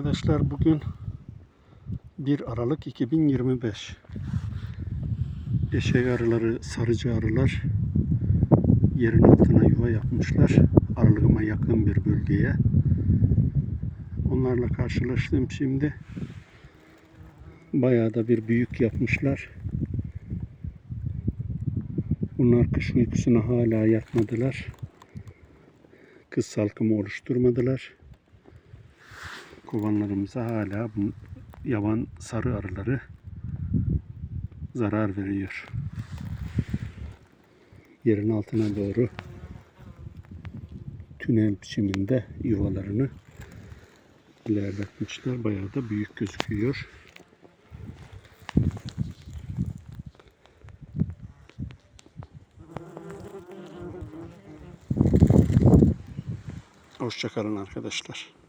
arkadaşlar. Bugün 1 Aralık 2025. Eşek arıları, sarıcı arılar yerin altına yuva yapmışlar. Aralığıma yakın bir bölgeye. Onlarla karşılaştım şimdi. Bayağı da bir büyük yapmışlar. Bunlar kış uykusuna hala yatmadılar. Kız salkımı oluşturmadılar. Kovanlarımıza hala bu yaban sarı arıları zarar veriyor. Yerin altına doğru tünel biçiminde yuvalarını ilerletmişler. Bayağı da büyük gözüküyor. Hoşçakalın arkadaşlar.